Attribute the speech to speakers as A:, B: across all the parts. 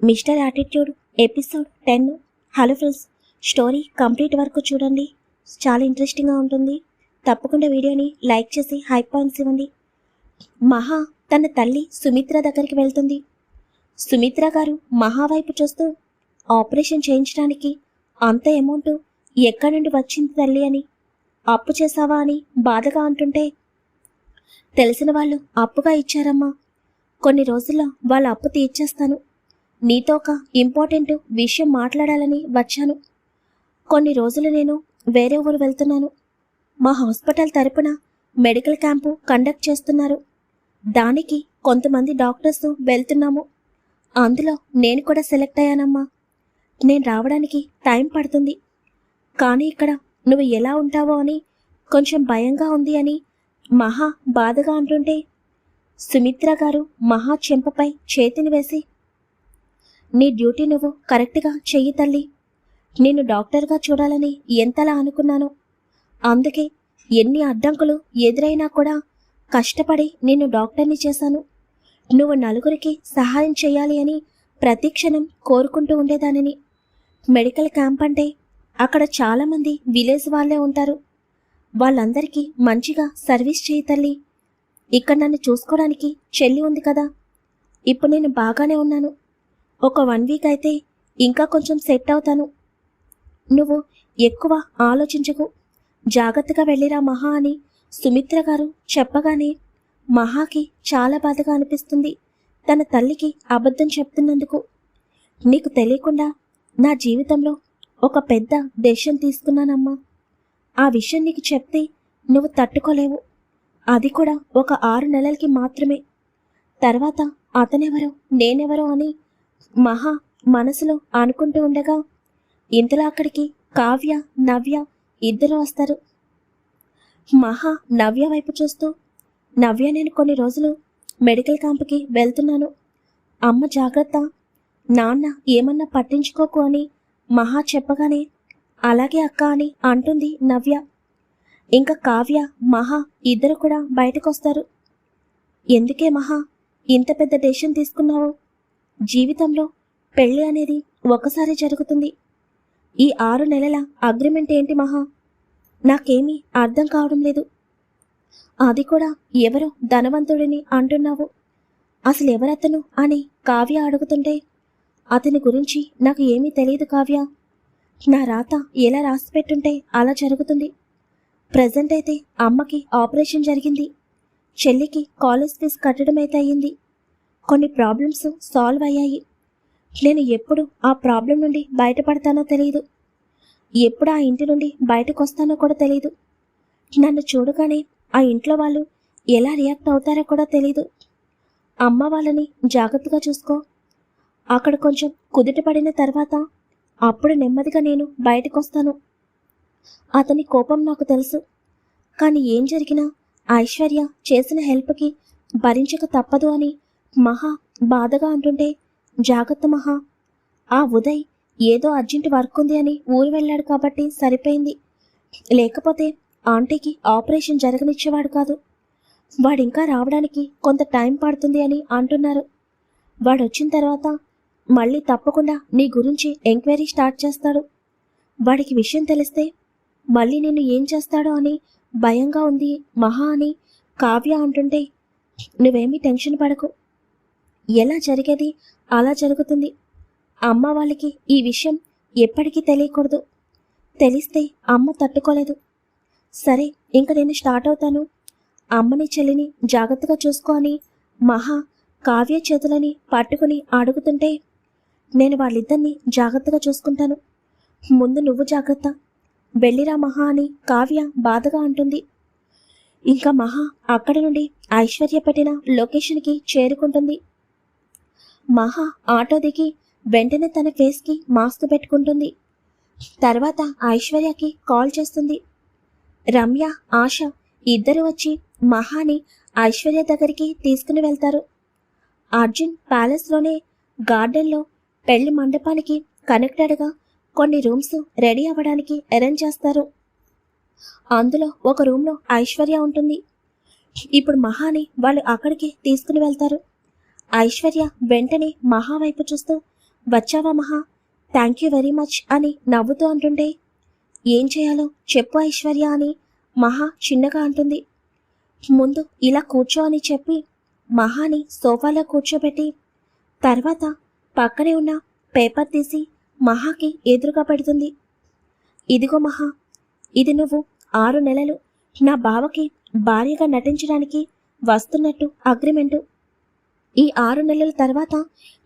A: Mister attitude episode ten hello friends story complete వరకు చూడండి. చాలా ఇంట్రెస్టింగ్గా ఉంటుంది. తప్పకుండా వీడియోని లైక్ చేసి హై పాయింట్స్ ఇవ్వండి. మహా తన తల్లి సుమిత్ర దగ్గరికి వెళ్తుంది. సుమిత్ర గారు మహా వైపు చూస్తూ ఆపరేషన్ చేయించడానికి అంత అమౌంట్ ఎక్కడి నుండి వచ్చింది తల్లి అని? అప్పు చేశావా అని బాధగా అంటుంటే తెలిసిన వాళ్ళు అప్పుగా ఇచ్చారమ్మా. కొన్ని రోజుల్లో వాళ్ళ అప్పు తీర్చేస్తాను. నీతో ఒక ఇంపార్టెంట్ విషయం మాట్లాడాలని వచ్చాను. కొన్ని రోజులు నేను వేరే ఊరు వెళ్తున్నాను. మా హాస్పిటల్ తరపున మెడికల్ క్యాంపు కండక్ట్ చేస్తున్నారు. దానికి కొంతమంది డాక్టర్స్ వెళ్తున్నాము. అందులో నేను కూడా సెలెక్ట్ అయ్యానమ్మా. నేను రావడానికి టైం పడుతుంది. కానీ ఇక్కడ నువ్వు ఎలా ఉంటావో అని కొంచెం భయంగా ఉంది అని మహా బాధగా అంటుంటే సుమిత్ర గారు మహా చెంపపై చేతిని వేసి నీ డ్యూటీ నువ్వు కరెక్ట్గా చెయ్యి తల్లి. నేను డాక్టర్గా చూడాలని ఎంతలా అనుకున్నాను. అందుకే ఎన్ని అడ్డంకులు ఎదురైనా కూడా కష్టపడి నేను డాక్టర్ని చేశాను. నువ్వు నలుగురికి సహాయం చేయాలి అని ప్రతిక్షణం కోరుకుంటూ ఉండేదానిని. మెడికల్ క్యాంప్ అంటే అక్కడ చాలామంది విలేజ్ వాళ్ళే ఉంటారు. వాళ్ళందరికీ మంచిగా సర్వీస్ చేయి తల్లి. ఇక్కడ నన్ను చూసుకోవడానికి చెల్లి ఉంది కదా. ఇప్పుడు నేను బాగానే ఉన్నాను. ఒక వన్ వీక్ అయితే ఇంకా కొంచెం సెట్ అవుతాను. నువ్వు ఎక్కువ ఆలోచించకు. జాగ్రత్తగా వెళ్ళిరా మహా అని సుమిత్ర గారు చెప్పగానే మహాకి చాలా బాధగా అనిపిస్తుంది. తన తల్లికి అబద్ధం చెప్తున్నందుకు. నీకు తెలియకుండా నా జీవితంలో ఒక పెద్ద డెసిషన్ తీసుకున్నానమ్మా. ఆ విషయం నీకు చెప్తే నువ్వు తట్టుకోలేవు. అది కూడా ఒక ఆరు నెలలకి మాత్రమే. తర్వాత అతనెవరో నేనెవరో అని మహా మనసులో అనుకుంటూ ఉండగా ఇంతలో అక్కడికి కావ్య నవ్య ఇద్దరు వస్తారు. మహా నవ్య వైపు చూస్తూ నవ్య నేను కొన్ని రోజులు మెడికల్ క్యాంప్కి వెళ్తున్నాను. అమ్మ జాగ్రత్త. నాన్న ఏమన్నా పట్టించుకోకు అని మహా చెప్పగానే అలాగే అక్క అని అంటుంది నవ్య. ఇంకా కావ్య మహా ఇద్దరు కూడా బయటకు వస్తారు ఎందుకే మహా ఇంత పెద్ద డెసిషన్ తీసుకున్నావు? జీవితంలో పెళ్ళి అనేది ఒకసారి జరుగుతుంది. ఈ ఆరు నెలల అగ్రిమెంట్ ఏంటి మహా? నాకేమీ అర్థం కావడం లేదు. అది కూడా ఎవరో ధనవంతుడిని అంటున్నావు. అసలు ఎవరతను అని కావ్య అడుగుతుంటే అతని గురించి నాకు ఏమీ తెలియదు కావ్య. నా రాత ఎలా రాసి పెట్టుంటే అలా జరుగుతుంది. ప్రజెంట్ అయితే అమ్మకి ఆపరేషన్ జరిగింది. చెల్లికి కాలేజ్ ఫీజు కట్టడం అయితే అయ్యింది. కొన్ని ప్రాబ్లమ్స్ సాల్వ్ అయ్యాయి. నేను ఎప్పుడు ఆ ప్రాబ్లం నుండి బయటపడతానో తెలియదు ఎప్పుడు ఆ ఇంటి నుండి బయటకు వస్తానో కూడా తెలియదు నన్ను చూడగానే ఆ ఇంట్లో వాళ్ళు ఎలా రియాక్ట్ అవుతారో కూడా తెలియదు అమ్మ వాళ్ళని జాగ్రత్తగా చూసుకో. అక్కడ కొంచెం కుదుట పడిన తర్వాత అప్పుడు నెమ్మదిగా నేను బయటకు వస్తాను అతని కోపం నాకు తెలుసు. కానీ ఏం జరిగినా ఐశ్వర్య చేసిన హెల్ప్కి భరించక తప్పదు అని మహా బాధగా అంటుంటే జాగ్రత్త మహా. ఆ ఉదయ్ ఏదో అర్జెంట్ వర్క్ ఉంది అని ఊరు వెళ్ళాడు కాబట్టి సరిపోయింది. లేకపోతే ఆంటీకి ఆపరేషన్ జరగనిచ్చేవాడు కాదు. వాడింకా రావడానికి కొంత టైం పడుతుంది అని అంటున్నారు. వాడు వచ్చిన తర్వాత మళ్ళీ తప్పకుండా నీ గురించి ఎంక్వైరీ స్టార్ట్ చేస్తాడు. వాడికి విషయం తెలిస్తే మళ్ళీ నేను ఏం చేస్తాడో అని భయంగా ఉంది మహా అని కావ్య అంటుంటే నువ్వేమీ టెన్షన్ పడకు. ఎలా జరిగేది? అలా జరుగుతుంది. అమ్మ వాళ్ళకి ఈ విషయం ఎప్పటికీ తెలియకూడదు. తెలిస్తే అమ్మ తట్టుకోలేదు. సరే ఇంక నేను స్టార్ట్ అవుతాను. అమ్మని చెల్లిని జాగ్రత్తగా చూసుకొని మహా కావ్య చేతులని పట్టుకుని అడుగుతుంటే నేను వాళ్ళిద్దరిని జాగ్రత్తగా చూసుకుంటాను. ముందు నువ్వు జాగ్రత్త. వెళ్ళిరా మహా అని కావ్య బాధగా అంటుంది. ఇంకా మహా అక్కడి నుండి ఐశ్వర్య పెట్టిన లొకేషన్కి చేరుకుంటుంది. మహా ఆటో దిగి వెంటనే తన ఫేస్కి మాస్క్ పెట్టుకుంటుంది. తర్వాత ఐశ్వర్యకి కాల్ చేస్తుంది. రమ్య ఆశ ఇద్దరు వచ్చి మహాని ఐశ్వర్య దగ్గరికి తీసుకుని వెళ్తారు. అర్జున్ ప్యాలెస్లోనే గార్డెన్లో పెళ్ళి మండపానికి కనెక్టెడ్గా కొన్ని రూమ్స్ రెడీ అవ్వడానికి అరేంజ్ చేస్తారు. అందులో ఒక రూమ్లో ఐశ్వర్య ఉంటుంది. ఇప్పుడు మహాని వాళ్ళు అక్కడికి తీసుకుని వెళ్తారు. ఐశ్వర్య వెంటనే మహా వైపు చూస్తూ వచ్చావా మహా? థ్యాంక్ యూ వెరీ మచ్ అని నవ్వుతూ అంటుండే ఏం చేయాలో? చెప్పు ఐశ్వర్య అని మహా చిన్నగా అంటుంది. ముందు ఇలా కూర్చో అని చెప్పి మహాని సోఫాలో కూర్చోబెట్టి తర్వాత పక్కనే ఉన్న పేపర్ తీసి మహాకి ఎదురుగా పెడుతుంది. ఇదిగో మహా ఇది నువ్వు ఆరు నెలలు నా బావకి భార్యగా నటించడానికి వస్తున్నట్టు అగ్రిమెంటు. ఈ ఆరు నెలల తర్వాత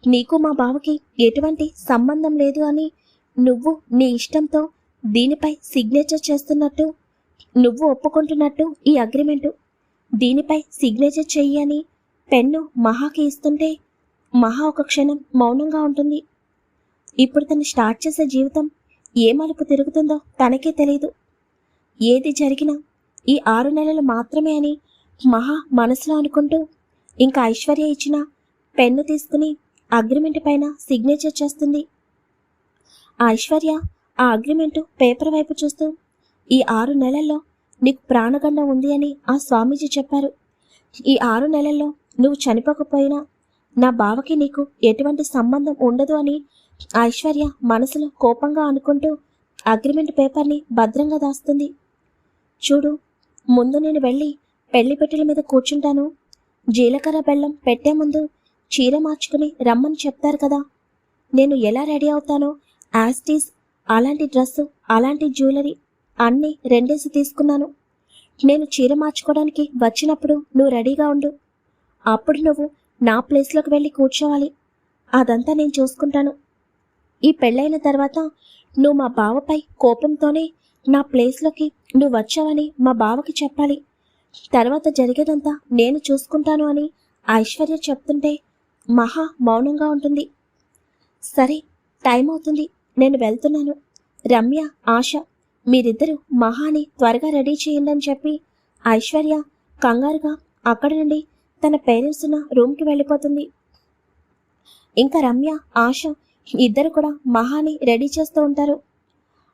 A: నీకు మా బావకి ఎటువంటి సంబంధం లేదు అని నువ్వు నీ ఇష్టంతో దీనిపై సిగ్నేచర్ చేస్తున్నట్టు నువ్వు ఒప్పుకుంటున్నట్టు ఈ అగ్రిమెంటు దీనిపై సిగ్నేచర్ చెయ్యి అని పెన్ను మహాకి ఇస్తుంటే మహా ఒక క్షణం మౌనంగా ఉంటుంది. ఇప్పుడు తను స్టార్ట్ చేసే జీవితం ఏ మలుపు తిరుగుతుందో తనకే తెలియదు ఏది జరిగినా ఈ ఆరు నెలలు మాత్రమే అని మహా మనసులో అనుకుంటూ ఇంకా ఐశ్వర్య ఇచ్చిన పెన్ను తీసుకుని అగ్రిమెంట్ పైన సిగ్నేచర్ చేస్తుంది. ఐశ్వర్య ఆ అగ్రిమెంటు పేపర్ వైపు చూస్తూ ఈ ఆరు నెలల్లో నీకు ప్రాణగండం ఉంది అని ఆ స్వామీజీ చెప్పారు. ఈ ఆరు నెలల్లో నువ్వు చనిపోకపోయినా నా బావకి నీకు ఎటువంటి సంబంధం ఉండదు అని ఐశ్వర్య మనసులో కోపంగా అనుకుంటూ అగ్రిమెంట్ పేపర్ని భద్రంగా దాస్తుంది. చూడు ముందు నేను వెళ్ళి పెళ్ళి పెట్టెల మీద కూర్చుంటాను. జీలకర్ర బెల్లం పెట్టే ముందు చీర మార్చుకుని రమ్మని చెప్తారు కదా. నేను ఎలా రెడీ అవుతానో యాస్టీస్ అలాంటి డ్రెస్సు అలాంటి జ్యువెలరీ అన్నీ రెండేసి తీసుకున్నాను. నేను చీర మార్చుకోవడానికి వచ్చినప్పుడు నువ్వు రెడీగా ఉండు. అప్పుడు నువ్వు నా ప్లేస్లోకి వెళ్ళి కూర్చోవాలి. అదంతా నేను చూసుకుంటాను. ఈ పెళ్ళైన తర్వాత నువ్వు మా బావపై కోపంతోనే నా ప్లేస్లోకి నువ్వు వచ్చావని మా బావకి చెప్పాలి. తర్వాత జరిగేదంతా నేను చూసుకుంటాను అని ఐశ్వర్య చెప్తుంటే మహా మౌనంగా ఉంటుంది. సరే టైం అవుతుంది. నేను వెళ్తున్నాను. రమ్య ఆశ మీరిద్దరూ మహాని త్వరగా రెడీ చేయండి అని చెప్పి ఐశ్వర్య కంగారుగా అక్కడి నుండి తన పేరెంట్స్ ఉన్న రూమ్కి వెళ్ళిపోతుంది. ఇంకా రమ్య ఆశ ఇద్దరు కూడా మహాని రెడీ చేస్తూ ఉంటారు.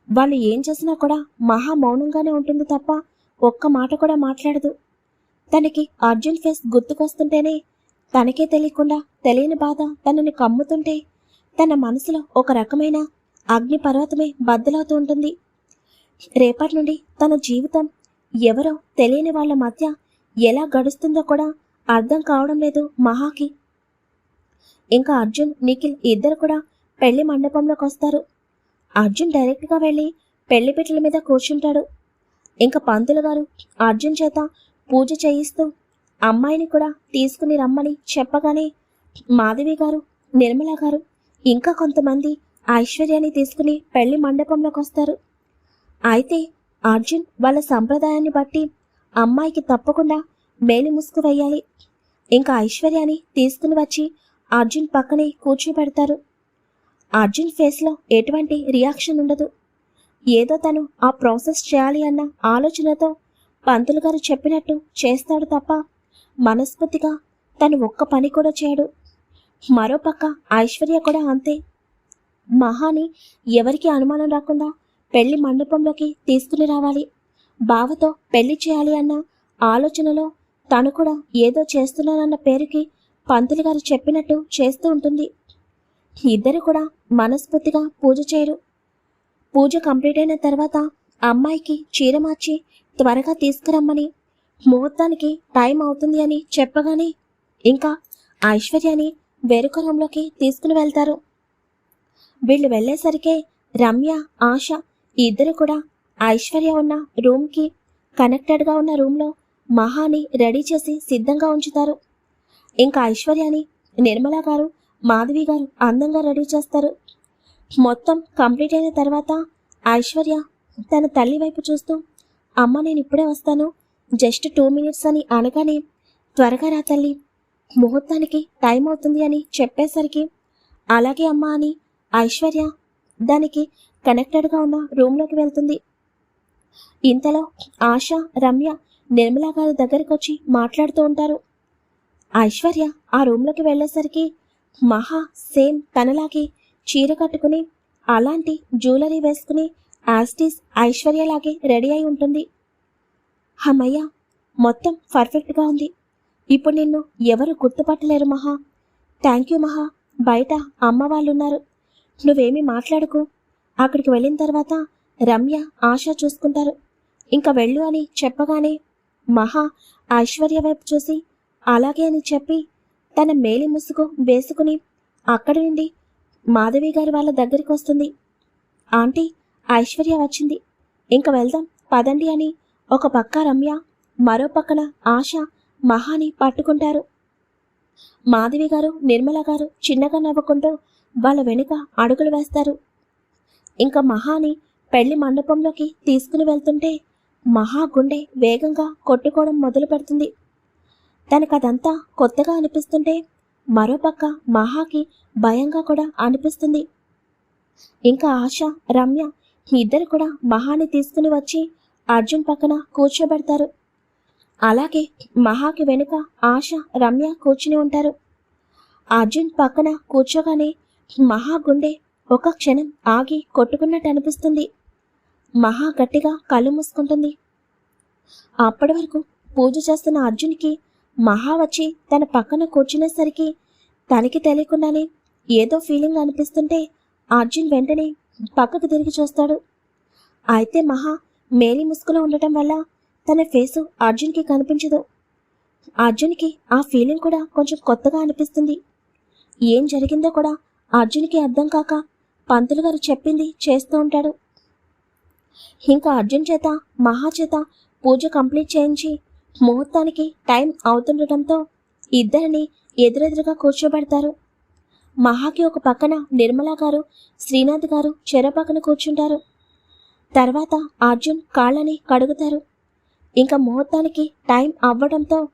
A: వాళ్ళు ఏం చేసినా కూడా మహా మౌనంగానే ఉంటుంది తప్ప ఒక్క మాట కూడా మాట్లాడదు. తనకి అర్జున్ ఫేస్ గుర్తుకొస్తుంటేనే తనకే తెలియకుండా తెలియని బాధ తనని కమ్ముతుంటే తన మనసులో ఒక రకమైన అగ్ని పర్వతమే బద్దలవుతూ ఉంటుంది. రేపటి నుండి తన జీవితం ఎవరో తెలియని వాళ్ళ మధ్య ఎలా గడుస్తుందో కూడా అర్థం కావడం లేదు మహాకి. ఇంకా అర్జున్ నిఖిల్ ఇద్దరు కూడా పెళ్ళి మండపంలోకి వస్తారు అర్జున్ డైరెక్ట్గా వెళ్ళి పెళ్ళి పెట్టెల మీద కూర్చుంటాడు. ఇంకా పంతులు గారు అర్జున్ చేత పూజ చేయిస్తూ అమ్మాయిని కూడా తీసుకుని రమ్మని చెప్పగానే మాధవి గారు నిర్మల గారు ఇంకా కొంతమంది ఐశ్వర్యాన్ని తీసుకుని పెళ్ళి మండపంలోకి వస్తారు. అయితే అర్జున్ వాళ్ళ సంప్రదాయాన్ని బట్టి అమ్మాయికి తప్పకుండా మేలి ముసుగు వేయాలి. ఇంకా ఐశ్వర్యాన్ని తీసుకుని వచ్చి అర్జున్ పక్కనే కూర్చోబెడతారు. అర్జున్ ఫేస్లో ఎటువంటి రియాక్షన్ ఉండదు. ఏదో తను ఆ ప్రాసెస్ చేయాలి అన్న ఆలోచనతో పంతులు గారు చెప్పినట్టు చేస్తాడు తప్ప మనస్ఫూర్తిగా తను ఒక్క పని కూడా చేయడు. మరోపక్క ఐశ్వర్య కూడా అంతే. మహాని ఎవరికి అనుమానం రాకుండా పెళ్ళి మండపంలోకి తీసుకుని రావాలి. బావతో పెళ్ళి చేయాలి అన్న ఆలోచనలో తను కూడా ఏదో చేస్తున్నానన్న పేరుకి పంతులు గారు చెప్పినట్టు చేస్తూ ఉంటుంది. ఇద్దరు కూడా మనస్ఫూర్తిగా పూజ చేయరు. పూజ కంప్లీట్ అయిన తర్వాత అమ్మాయికి చీర మార్చి త్వరగా తీసుకురమ్మని. ముహూర్తానికి టైం అవుతుంది అని చెప్పగానే ఇంకా ఐశ్వర్యాని వేరొక రూమ్లోకి తీసుకుని వెళ్తారు. వీళ్ళు వెళ్ళేసరికే రమ్య ఆశ ఇద్దరు కూడా ఐశ్వర్య ఉన్న రూమ్కి కనెక్టెడ్గా ఉన్న రూమ్లో మహాని రెడీ చేసి సిద్ధంగా ఉంచుతారు. ఇంకా ఐశ్వర్యాని నిర్మల గారు మాధవి గారు అందంగా రెడీ చేస్తారు. మొత్తం కంప్లీట్ అయిన తర్వాత ఐశ్వర్య తన తల్లి వైపు చూస్తూ అమ్మ నేను ఇప్పుడే వస్తాను. జస్ట్ టూ మినిట్స్ అని అనగానే త్వరగా రా తల్లి. ముహూర్తానికి టైం అవుతుంది అని చెప్పేసరికి అలాగే అమ్మ అని ఐశ్వర్య దానికి కనెక్టెడ్గా ఉన్న రూమ్లోకి వెళ్తుంది. ఇంతలో ఆశ రమ్య నిర్మలా గారి దగ్గరికి వచ్చి మాట్లాడుతూ ఉంటారు. ఐశ్వర్య ఆ రూమ్లోకి వెళ్ళేసరికి మహా సేమ్ తనలాగే చీర కట్టుకుని అలాంటి జ్యువెలరీ వేసుకుని యాస్టీస్ ఐశ్వర్యలాగే రెడీ అయి ఉంటుంది. హమయ్య మొత్తం పర్ఫెక్ట్గా ఉంది. ఇప్పుడు నిన్ను ఎవరు గుర్తుపట్టలేరు మహా. థ్యాంక్ యూ మహా. బయట అమ్మ వాళ్ళున్నారు. నువ్వేమీ మాట్లాడుకో. అక్కడికి వెళ్ళిన తర్వాత రమ్య ఆశ చూసుకుంటారు. ఇంకా వెళ్ళు అని చెప్పగానే మహా ఐశ్వర్య వైపు చూసి అలాగే అని చెప్పి తన మేలి ముసుగు వేసుకుని అక్కడి నుండి మాధవి గారి వాళ్ళ దగ్గరికి వస్తుంది. ఆంటీ ఐశ్వర్య వచ్చింది. ఇంక వెళ్దాం పదండి అని ఒక పక్క రమ్య మరో పక్కన ఆశ మహాని పట్టుకుంటారు. మాధవి గారు నిర్మల గారు చిన్నగా నవ్వుకుంటూ వాళ్ళ వెనుక అడుగులు వేస్తారు. ఇంకా మహాని పెళ్ళి మండపంలోకి తీసుకుని వెళ్తుంటే మహా గుండె వేగంగా కొట్టుకోవడం మొదలు పెడుతుంది తనకదంతా కొత్తగా అనిపిస్తుంటే మరోపక్క మహాకి భయంగా కూడా అనిపిస్తుంది. ఇంకా ఆశ రమ్య ఇద్దరు కూడా మహాని తీసుకుని వచ్చి అర్జున్ పక్కన కూర్చోబెడతారు. అలాగే మహాకి వెనుక ఆశ రమ్య కూర్చుని ఉంటారు. అర్జున్ పక్కన కూర్చోగానే మహా గుండె ఒక క్షణం ఆగి కొట్టుకున్నట్టు అనిపిస్తుంది. మహా గట్టిగా కళ్ళు మూసుకుంటుంది. అప్పటి వరకు పూజ చేస్తున్న అర్జున్కి మహా వచ్చి తన పక్కన కూర్చునేసరికి తనకి తెలియకుండానే ఏదో ఫీలింగ్ అనిపిస్తుంటే అర్జున్ వెంటనే పక్కకు తిరిగి చూస్తాడు. అయితే మహా మేలి ముసుగులో ఉండటం వల్ల తన ఫేసు అర్జున్కి కనిపించదు. అర్జున్కి ఆ ఫీలింగ్ కూడా కొంచెం కొత్తగా అనిపిస్తుంది. ఏం జరిగిందో కూడా అర్జున్కి అర్థం కాక పంతులు గారు చెప్పింది చేస్తూ ఉంటాడు. ఇంకా అర్జున్ చేత మహా చేత పూజ కంప్లీట్ చేయించి ముహూర్తానికి టైం అవుతుండటంతో ఇద్దరిని ఎదురెదురుగా కూర్చోబెడతారు. మహాకి ఒక పక్కన నిర్మలా గారు శ్రీనాథ్ గారు చెర పక్కన కూర్చుంటారు. తర్వాత అర్జున్ కాళ్ళని కడుగుతారు. ఇంకా ముహూర్తానికి టైం అవ్వడంతో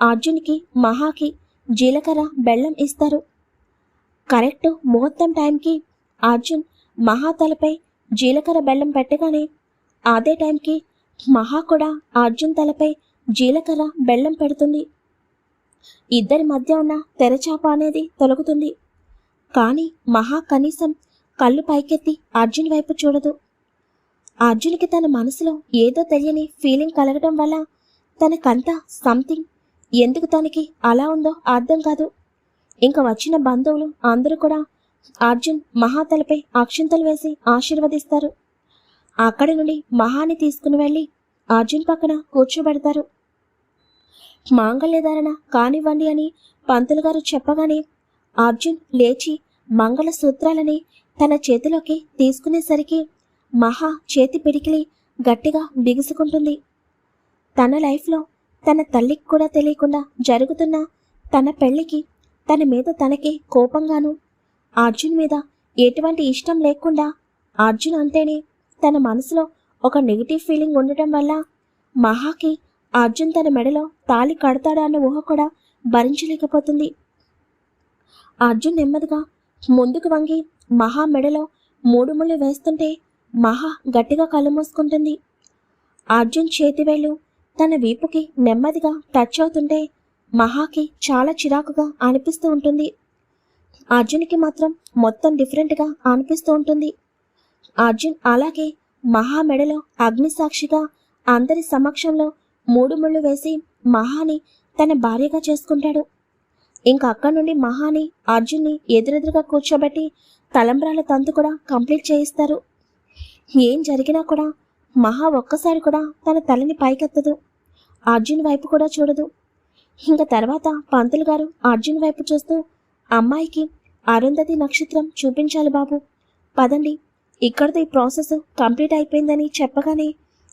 A: అర్జున్కి మహాకి జీలకర్ర బెల్లం ఇస్తారు. కరెక్ట్ ముహూర్తం టైంకి అర్జున్ మహా తలపై జీలకర్ర బెల్లం పెట్టగానే అదే టైంకి మహా కూడా అర్జున్ తలపై జీలకర్ర బెల్లం పెడుతుంది. ఇద్దరి మధ్య ఉన్న తెరచాప అనేది తొలగుతుంది. కానీ మహా కనీసం కళ్ళు పైకెత్తి అర్జున్ వైపు చూడదు. అర్జున్కి తన మనసులో ఏదో తెలియని ఫీలింగ్ కలగడం వల్ల తనకంతా సంథింగ్ ఎందుకు తనకి అలా ఉందో అర్థం కాదు. ఇంకా వచ్చిన బంధువులు అందరూ కూడా అర్జున్ మహా తలపై అక్షింతలు వేసి ఆశీర్వదిస్తారు. అక్కడి నుండి మహాని తీసుకుని వెళ్ళి అర్జున్ పక్కన కూర్చోబెడతారు. మాంగళ్యధారణ కానివ్వండి అని పంతులు గారు చెప్పగానే అర్జున్ లేచి మంగళ సూత్రాలని తన చేతిలోకి తీసుకునేసరికి మహా చేతి పిడికిలి గట్టిగా బిగుసుకుంటుంది. తన లైఫ్లో తన తల్లికి కూడా తెలియకుండా జరుగుతున్న తన పెళ్ళికి తన మీద తనకి కోపంగాను అర్జున్ మీద ఎటువంటి ఇష్టం లేకుండా అర్జున్ అంటేనే తన మనసులో ఒక నెగిటివ్ ఫీలింగ్ ఉండటం వల్ల మహాకి అర్జున్ తన మెడలో తాళి కడతాడా అన్న ఊహ కూడా భరించలేకపోతుంది. అర్జున్ నెమ్మదిగా ముందుకు వంగి మహా మెడలో మూడు ముళ్ళు వేస్తుంటే మహా గట్టిగా కళ్ళు మూసుకుంటుంది. అర్జున్ చేతివేళ్ళు తన వీపుకి నెమ్మదిగా టచ్ అవుతుంటే మహాకి చాలా చిరాకుగా అనిపిస్తూ ఉంటుంది. అర్జున్కి మాత్రం మొత్తం డిఫరెంట్గా అనిపిస్తూ ఉంటుంది. అర్జున్ అలాగే మహా మెడలో అగ్నిసాక్షిగా అందరి సమక్షంలో మూడు ముళ్ళు వేసి మహాని తన భార్యగా చేసుకుంటాడు. ఇంకా అక్కడి నుండి మహాని అర్జున్ని ఎదురెదురుగా కూర్చోబెట్టి తలంబ్రాల తంతు కూడా కంప్లీట్ చేయిస్తారు. ఏం జరిగినా కూడా మహా ఒక్కసారి కూడా తన తలని పైకెత్తదు. అర్జున్ వైపు కూడా చూడదు. ఇంకా తర్వాత పంతులు గారు అర్జున్ వైపు చూస్తూ అమ్మాయికి అరుంధతి నక్షత్రం చూపించాలి బాబు. పదండి ఇక్కడితో ఈ ప్రాసెస్ కంప్లీట్ అయిపోయిందని చెప్పగానే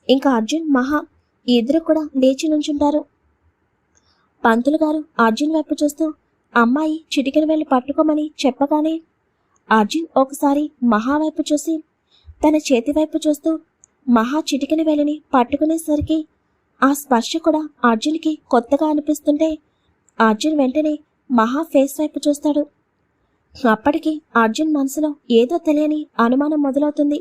A: ఇంకా అర్జున్ మహా ఇద్దరు కూడా లేచి నుంచుంటారు. పంతులు గారు అర్జున్ వైపు చూస్తూ అమ్మాయి చిటికెన వెళ్ళి పట్టుకోమని చెప్పగానే అర్జున్ ఒకసారి మహా వైపు చూసి తన చేతి వైపు చూస్తూ మహా చిటికెన వెళ్ళిని పట్టుకునేసరికి ఆ స్పర్శ కూడా అర్జున్కి కొత్తగా అనిపిస్తుంటే అర్జున్ వెంటనే మహా ఫేస్ వైపు చూస్తాడు. అప్పటికి అర్జున్ మనసులో ఏదో తెలియని అనుమానం మొదలవుతుంది.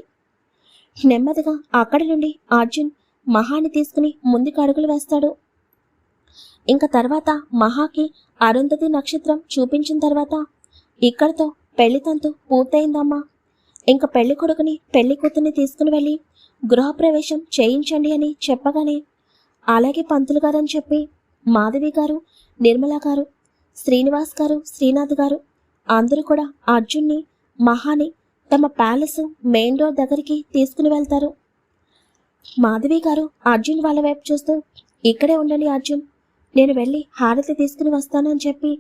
A: నెమ్మదిగా అక్కడి నుండి అర్జున్ మహాని తీసుకుని ముందుకు అడుగులు వేస్తాడు. ఇంకా తర్వాత మహాకి అరుంధతి నక్షత్రం చూపించిన తర్వాత ఇక్కడితో పెళ్ళి తంతు పూర్తయిందమ్మా. ఇంకా పెళ్ళి కొడుకుని పెళ్ళి కూతుర్ని తీసుకుని వెళ్ళి గృహప్రవేశం చేయించండి అని చెప్పగానే అలాగే పంతులు గారని చెప్పి మాధవి గారు నిర్మల గారు శ్రీనివాస్ గారు శ్రీనాథ్ గారు అందరూ కూడా అర్జున్ని మహాని తమ ప్యాలెస్ మెయిన్ డోర్ దగ్గరికి తీసుకుని వెళ్తారు. మాధవి గారు అర్జున్ వాళ్ళ వైపు చూస్తూ ఇక్కడే ఉండండి అర్జున్. నేను వెళ్ళి హారతి తీసుకుని వస్తాను అని చెప్పి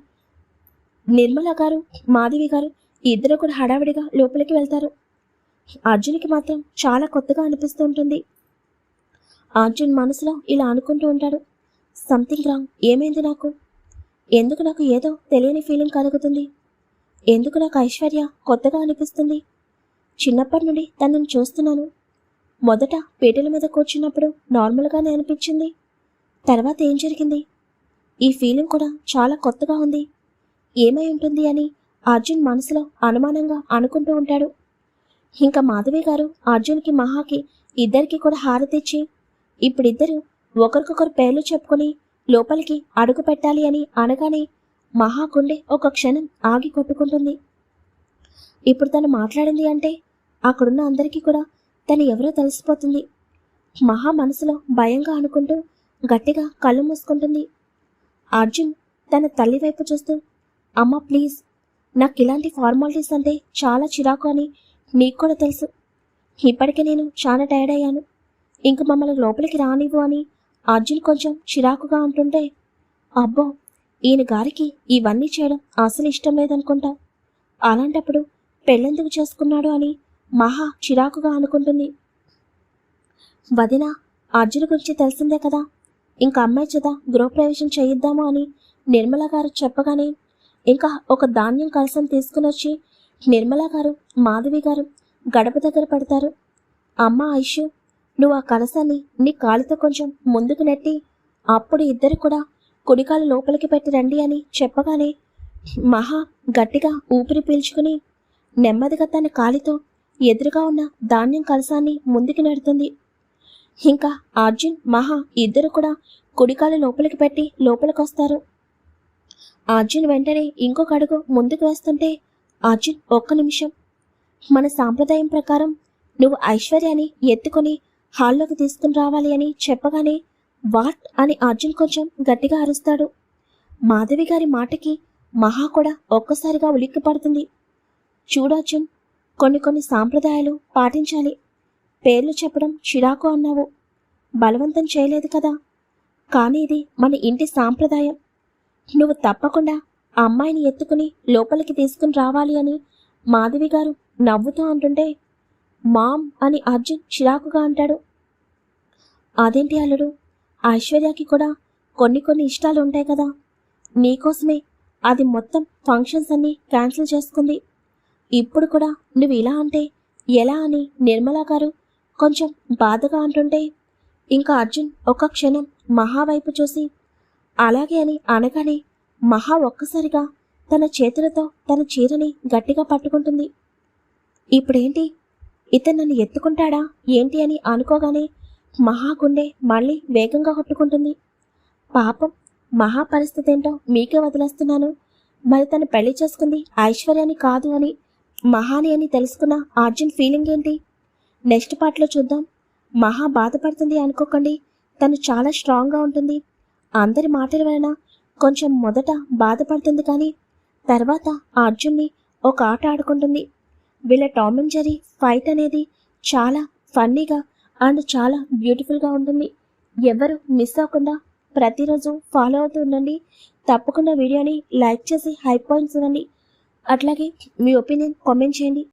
A: నిర్మల గారు మాధవి గారు ఇద్దరు కూడా హడావిడిగా లోపలికి వెళ్తారు. అర్జున్కి మాత్రం చాలా కొత్తగా అనిపిస్తూ ఉంటుంది. అర్జున్ మనసులో ఇలా అనుకుంటూ ఉంటాడు సంథింగ్ రాంగ్ ఏమైంది నాకు? ఎందుకు నాకు ఏదో తెలియని ఫీలింగ్ కలుగుతుంది? ఎందుకు నాకు ఐశ్వర్య కొత్తగా అనిపిస్తుంది? చిన్నప్పటి నుండి తనను చూస్తున్నాను. మొదట పీటల మీద కూర్చున్నప్పుడు నార్మల్గానే అనిపించింది. తర్వాత ఏం జరిగింది? ఈ ఫీలింగ్ కూడా చాలా కొత్తగా ఉంది. ఏమై ఉంటుంది అని అర్జున్ మనసులో అనుమానంగా అనుకుంటూ ఉంటాడు. ఇంకా మాధవి గారు అర్జున్కి మహాకి ఇద్దరికి కూడా హారతిచ్చి ఇప్పుడిద్దరూ ఒకరికొకరు పేర్లు చెప్పుకొని లోపలికి అడుగు పెట్టాలి అని అనగానే మహా గుండె ఒక క్షణం ఆగి కొట్టుకుంటుంది. ఇప్పుడు తను మాట్లాడింది అంటే అక్కడున్న అందరికీ కూడా తను ఎవరో తెలిసిపోతుంది. మహా మనసులో భయంగా అనుకుంటూ గట్టిగా కళ్ళు మూసుకుంటుంది. అర్జున్ తన తల్లి వైపు చూస్తూ అమ్మ ప్లీజ్ నాకు ఇలాంటి ఫార్మాలిటీస్ అంటే చాలా చిరాకు అని నీకు కూడా తెలుసు. ఇప్పటికే నేను చాలా టైర్డ్ అయ్యాను. ఇంక మమ్మల్ని లోపలికి రానివ్వు అని అర్జున్ కొంచెం చిరాకుగా అంటుంటే అబ్బో ఈయన గారికి ఇవన్నీ చేయడం అసలు ఇష్టం లేదనుకుంటా. అలాంటప్పుడు పెళ్ళెందుకు చేసుకున్నాడు అని మహా చిరాకుగా అనుకుంటుంది. వదిన అర్జున్ గురించి తెలిసిందే కదా. ఇంకా అమ్మాయి చేత గృహప్రవేశం చేయిద్దాము అని నిర్మల గారు చెప్పగానే ఇంకా ఒక ధాన్యం కలసం తీసుకుని వచ్చి నిర్మల గారు మాధవి గారు గడప దగ్గర పెడతారు. అమ్మ ఐషు నువ్వు ఆ కలసాన్ని నీ కాలితో కొంచెం ముందుకు నెట్టి అప్పుడు ఇద్దరు కూడా కుడికాలు లోపలికి పెట్టి రండి అని చెప్పగానే మహా గట్టిగా ఊపిరి పీల్చుకుని నెమ్మదిగా తన కాలితో ఎదురుగా ఉన్న ధాన్యం కలసాన్ని ముందుకు నెడుతుంది. ఇంకా అర్జున్ మహా ఇద్దరు కూడా కుడికాలు లోపలికి పెట్టి లోపలికి వస్తారు అర్జున్ వెంటనే ఇంకొక అడుగు ముందుకు వేస్తుంటే అర్జున్ ఒక్క నిమిషం. మన సాంప్రదాయం ప్రకారం నువ్వు ఐశ్వర్యాన్ని ఎత్తుకొని హాల్లోకి తీసుకుని రావాలి అని చెప్పగానే వాట్ అని అర్జున్ కొంచెం గట్టిగా అరుస్తాడు. మాధవి గారి మాటకి మహా కూడా ఒక్కసారిగా ఉలిక్కి పడుతుంది చూడు అర్జున్ కొన్ని కొన్ని సాంప్రదాయాలు పాటించాలి. పేర్లు చెప్పడం చిరాకు అన్నావు. బలవంతం చేయలేదు కదా. కానీ ఇది మన ఇంటి సాంప్రదాయం. నువ్వు తప్పకుండా అమ్మాయిని ఎత్తుకుని లోపలికి తీసుకుని రావాలి అని మాధవి గారు నవ్వుతూ అంటుంటే మామ్ అని అర్జున్ చిరాకుగా అంటాడు. అదేంటి అల్లుడు? ఐశ్వర్యకి కూడా కొన్ని కొన్ని ఇష్టాలు ఉంటాయి కదా. నీకోసమే అది మొత్తం ఫంక్షన్స్ అన్నీ క్యాన్సిల్ చేసుకుంది. ఇప్పుడు కూడా నువ్వు ఇలా అంటే ఎలా అని నిర్మలా గారు కొంచెం బాధగా అంటుంటే ఇంకా అర్జున్ ఒక క్షణం మహా వైపు చూసి అలాగే అని అనగానే మహా ఒక్కసారిగా తన చేతులతో తన చీరని గట్టిగా పట్టుకుంటుంది. ఇప్పుడేంటి? ఇతను నన్ను ఎత్తుకుంటాడా? ఏంటి అని అనుకోగానే మహా గుండె మళ్ళీ వేగంగా కొట్టుకుంటుంది. పాపం మహా పరిస్థితి ఏంటో మీకే వదిలేస్తున్నాను. మరి తను పెళ్ళి చేసుకుంది ఐశ్వర్యాన్ని కాదు అని మహాని అని తెలుసుకున్న అర్జున్ ఫీలింగ్ ఏంటి? నెక్స్ట్ పార్ట్లో చూద్దాం. మహా బాధపడుతుంది అనుకోకండి. తను చాలా స్ట్రాంగ్గా ఉంటుంది. అందరి మాటల వలన కొంచెం మొదట బాధపడుతుంది కానీ తర్వాత అర్జున్ని ఒక ఆట ఆడుకుంటుంది. వీళ్ళ టామ్ అండ్ జెరీ ఫైట్ అనేది చాలా ఫన్నీగా అండ్ చాలా బ్యూటిఫుల్గా ఉంటుంది. ఎవరు మిస్ అవ్వకుండా ప్రతిరోజు ఫాలో అవుతూ ఉండండి. తప్పకుండా వీడియోని లైక్ చేసి హై పాయింట్స్ ఇవ్వండి అట్లాగే మీ ఒపీనియన్ కామెంట్ చేయండి.